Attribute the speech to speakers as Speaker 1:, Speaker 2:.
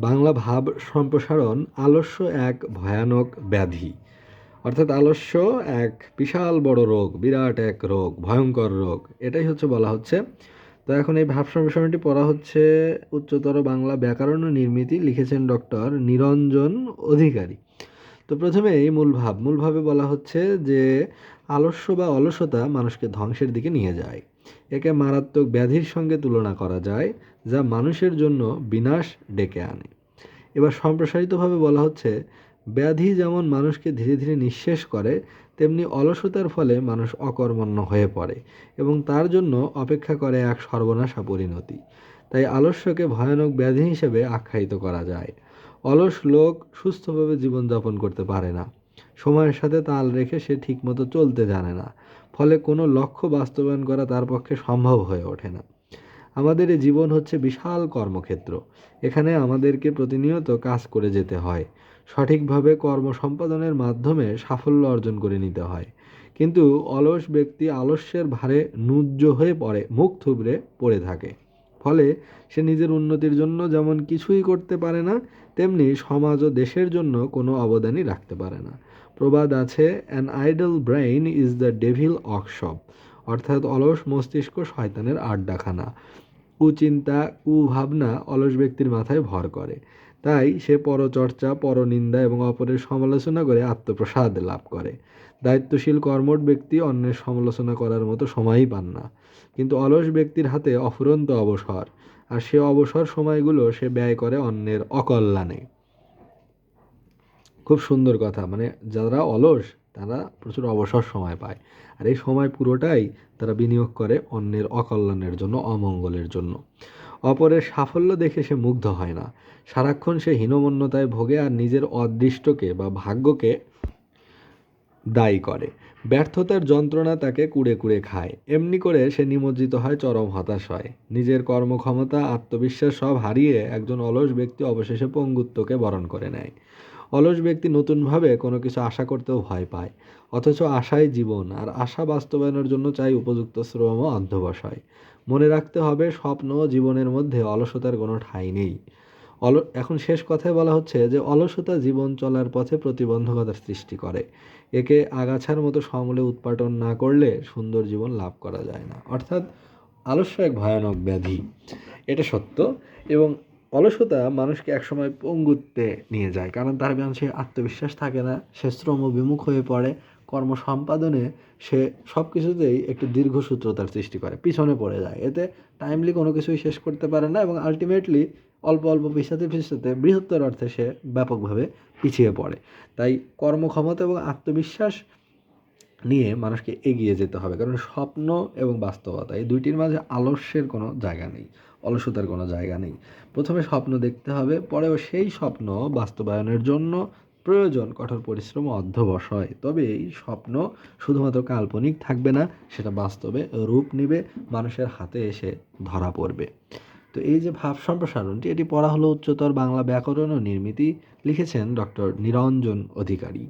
Speaker 1: বাংলা ভাব সম্প্রসারণ আলস্য এক ভয়ানক ব্যাধি। অর্থাৎ আলস্য এক বিশাল বড় রোগ, বিরাট এক রোগ, ভয়ঙ্কর রোগ। এটাই হচ্ছে বলা হচ্ছে। তো এখন এই ভাব সম্প্রসারণটি পড়া হচ্ছে উচ্চতর বাংলা ব্যাকরণ ও নির্মিতি লিখেছেন ডক্টর নিরঞ্জন অধিকারী। তো প্রথমে এই মূল ভাব। মূল ভাবে বলা হচ্ছে যে আলস্য বা অলসতা মানুষকে ধ্বংসের দিকে নিয়ে যায়। একে মারাত্মক ব্যাধির সঙ্গে তুলনা করা যায়, যা মানুষের জন্য বিনাশ ডেকে আনে। এবার সম্প্রসারিতভাবে বলা হচ্ছে, ব্যাধি যেমন মানুষকে ধীরে ধীরে নিঃশেষ করে, তেমনি অলসতার ফলে মানুষ অকর্মণ্য হয়ে পড়ে এবং তার জন্য অপেক্ষা করে এক সর্বনাশা পরিণতি। তাই আলস্যকে ভয়ানক ব্যাধি হিসেবে আখ্যায়িত করা যায়। অলস লোক সুস্থভাবে জীবনযাপন করতে পারে না। সময়ের সাথে তাল রেখে সে ঠিকমতো চলতে জানে না। ফলে কোনো লক্ষ্য বাস্তবায়ন করা তার পক্ষে সম্ভব হয়ে ওঠে না। আমাদের এই জীবন হচ্ছে বিশাল কর্মক্ষেত্র। এখানে আমাদেরকে প্রতিনিয়ত কাজ করে যেতে হয়। সঠিকভাবে কর্ম সম্পাদনের মাধ্যমে সাফল্য অর্জন করে নিতে হয়। কিন্তু অলস ব্যক্তি আলস্যের ভারে নুজ্জ হয়ে পড়ে, মুখ থুবড়ে পড়ে থাকে। ফলে সে নিজের উন্নতির জন্য যেমন কিছুই করতে পারে না, তেমনি সমাজ ও দেশের জন্য কোনো অবদানই রাখতে পারে না। প্রবাদ আছে an idle brain is the devil workshop অর্থাৎ অলস মস্তিষ্ক শয়তানের আড্ডাখানা। কুচিন্তা, কুভাবনা অলস ব্যক্তির মাথায় ভর করে। তাই সে পরচর্চা, পরনিন্দা এবং অপরের সমালোচনা করে আত্মপ্রসাদ লাভ করে। দায়িত্বশীল কর্মট ব্যক্তি অন্যের সমালোচনা করার মতো সময়ই পান না। কিন্তু অলস ব্যক্তির হাতে অফুরন্ত অবসর, আর সে অবসর সময়গুলো সে ব্যয় করে অন্যের অকল্যাণে। খুব সুন্দর কথা। মানে যারা অলস, তারা প্রচুর অবসর সময় পায়। আর এই সময় পুরোটাই তারা বিনিয়োগ করে অন্যের অকল্যাণের জন্য, অমঙ্গলের জন্য। অপরের সাফল্য দেখে সে মুগ্ধ হয় না। সারাক্ষণ সে হীনমন্যতায় ভোগে আর নিজের অদৃষ্টকে বা ভাগ্যকে দায়ী করে। ব্যর্থতার যন্ত্রণা তাকে কুড়ে কুড়ে খায়। এমনি করে সে নিমজ্জিত হয়, চরম হতাশায় নিজের কর্মক্ষমতা, আত্মবিশ্বাস সব হারিয়ে একজন অলস ব্যক্তি অবশেষে পঙ্গুত্বকে বরণ করে নেয়। অলস ব্যক্তি নতুনভাবে কোনো কিছু আশা করতেও ভয় পায়। অথচ আশাই জীবন, আর আশা বাস্তবায়নের জন্য চাই উপযুক্ত শ্রম ও অধ্যবসায়। মনে রাখতে হবে, স্বপ্ন জীবনের মধ্যে অলসতার কোনো ঠাঁই নেই। অল, এখন শেষ কথায় বলা হচ্ছে যে, অলসতা জীবন চলার পথে প্রতিবন্ধকতার সৃষ্টি করে। একে আগাছার মতো সমূলে উৎপাটন না করলে সুন্দর জীবন লাভ করা যায় না। অর্থাৎ আলস্য এক ভয়ানক ব্যাধি। এটা সত্য এবং অলসতা মানুষকে একসময় পঙ্গুত্বে নিয়ে যায়। কারণ তার সে আত্মবিশ্বাস থাকে না, সে শ্রম বিমুখ হয়ে পড়ে, কর্ম সম্পাদনে সে সব কিছুতেই একটু দীর্ঘসূত্রতার সৃষ্টি করে, পিছনে পড়ে যায়। এতে টাইমলি কোনো কিছুই শেষ করতে পারে না এবং আলটিমেটলি অল্প অল্প পিছাতে পিছাতে বৃহত্তর অর্থে সে ব্যাপকভাবে পিছিয়ে পড়ে। তাই কর্মক্ষমতা এবং আত্মবিশ্বাস নিয়ে মানুষকে এগিয়ে যেতে হবে। কারণ স্বপ্ন এবং বাস্তবতা, এই দুইটির মাঝে আলস্যের কোনো জায়গা নেই, অলসতার কোনো জায়গা নেই। প্রথমে স্বপ্ন দেখতে হবে, পরেও সেই স্বপ্ন বাস্তবায়নের জন্য প্রয়োজন, কঠোর পরিশ্রম অধ্যবসায়। তবে এই স্বপ্ন শুধুমাত্র কাল্পনিক থাকবে না, সেটা বাস্তবে রূপ নেবে, মানুষের হাতে এসে ধরা পড়বে। তো এই যে ভাব সম্প্রসারণটি, এটি পড়া হলো উচ্চতর বাংলা ব্যাকরণ ও নির্মিতি, লিখেছেন ডক্টর নিরঞ্জন অধিকারী।